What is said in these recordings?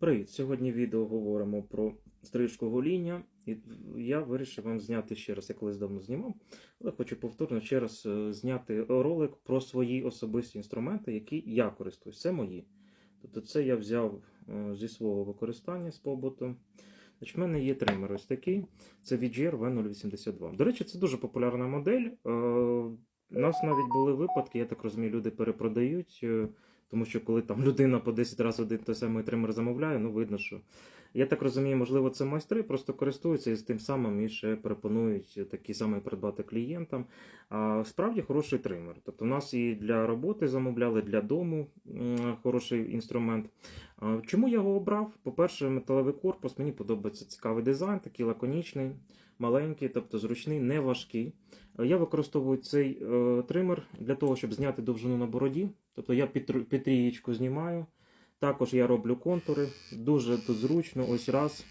Привіт! Сьогодні відео говоримо про стрижку гоління. І я вирішив вам зняти ще раз, я колись давно знімав, але хочу повторно ще раз е, зняти ролик про свої особисті інструменти, які я користуюсь. Це мої. Тобто це я взяв е, зі свого використання з побуту. Значить, в мене є тример ось такий. Це VGR V082. До речі, це дуже популярна модель. Е, У нас навіть були випадки, я так розумію, люди перепродають. Тому що коли там людина по 10 разів один той самий тример замовляє, ну видно, що. Я так розумію, можливо, це майстри просто користуються і з тим самим і ще пропонують такий самий придбати клієнтам. А справді хороший тример. Тобто, у нас і для роботи замовляли, для дому хороший інструмент. Чому я його обрав? По-перше, металевий корпус, мені подобається цікавий дизайн, такий лаконічний, маленький, тобто зручний, не важкий. Я використовую цей е, тример для того, щоб зняти довжину на бороді. Тобто я під трієчку знімаю. Також я роблю контури. Дуже тут зручно. Ось раз.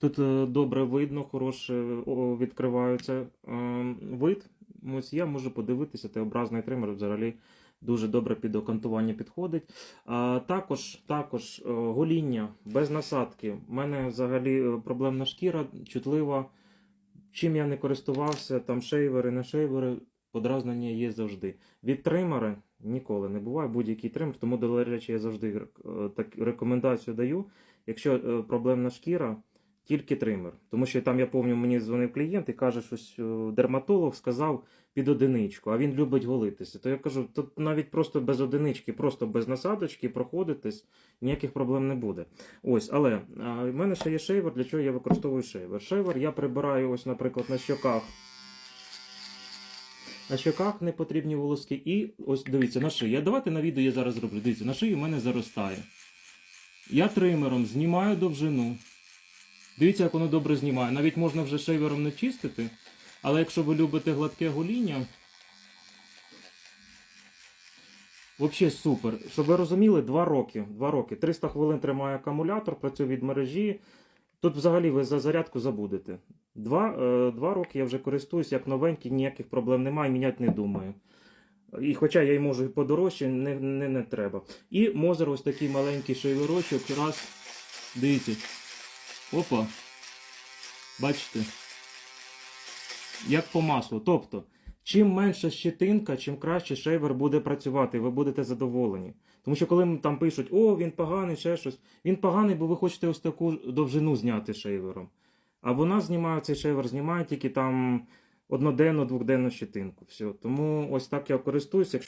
Тут е, добре видно, хороше відкривається е, вид. Ось я можу подивитися, Т-образний тример взагалі дуже добре під окантування підходить. А, також також е, гоління без насадки. У мене взагалі проблемна шкіра, чутлива. Чим я не користувався, там шейвери, не шейвери, подразнення є завжди. Від тримера ніколи не буває, будь-який тример, тому, до речі, я завжди е, так, рекомендацію даю. Якщо е, проблемна шкіра, тільки тример. Тому що там я пам'ятаю, мені дзвонив клієнт і каже, що е, дерматолог сказав під одиничку, а він любить голитися. То я кажу, тут навіть просто без одинички, просто без насадочки проходитись, ніяких проблем не буде. Ось, але в мене ще є шейвер, для чого я використовую шейвер. Шейвер я прибираю, ось, наприклад, на щоках. На щоках не потрібні волоски. І ось дивіться, на шиї. Давайте на відео я зараз зроблю. Дивіться, на шиї в мене заростає. Я тримером знімаю довжину. Дивіться, як воно добре знімає. Навіть можна вже шейвером не чистити. Але якщо ви любите гладке гоління, взагалі супер. Щоб ви розуміли, 2 роки. 2 роки. 300 хвилин тримає акумулятор, працює від мережі. Тут взагалі ви за зарядку забудете. Два, е, два роки я вже користуюсь як новенький, ніяких проблем немає, міняти не думаю. І хоча я й можу і подорожче, не, не, не треба. І Мозер ось такий маленький шейверочок. Раз. Дивіться. Опа. Бачите? Як по маслу. Тобто, чим менша щетинка, чим краще шейвер буде працювати, і ви будете задоволені. Тому що коли там пишуть, о, він поганий, ще щось. Він поганий, бо ви хочете ось таку довжину зняти шейвером. А вона знімає цей шейвер, знімає тільки там одноденну, двохденну щетинку. Все. Тому ось так я користуюся.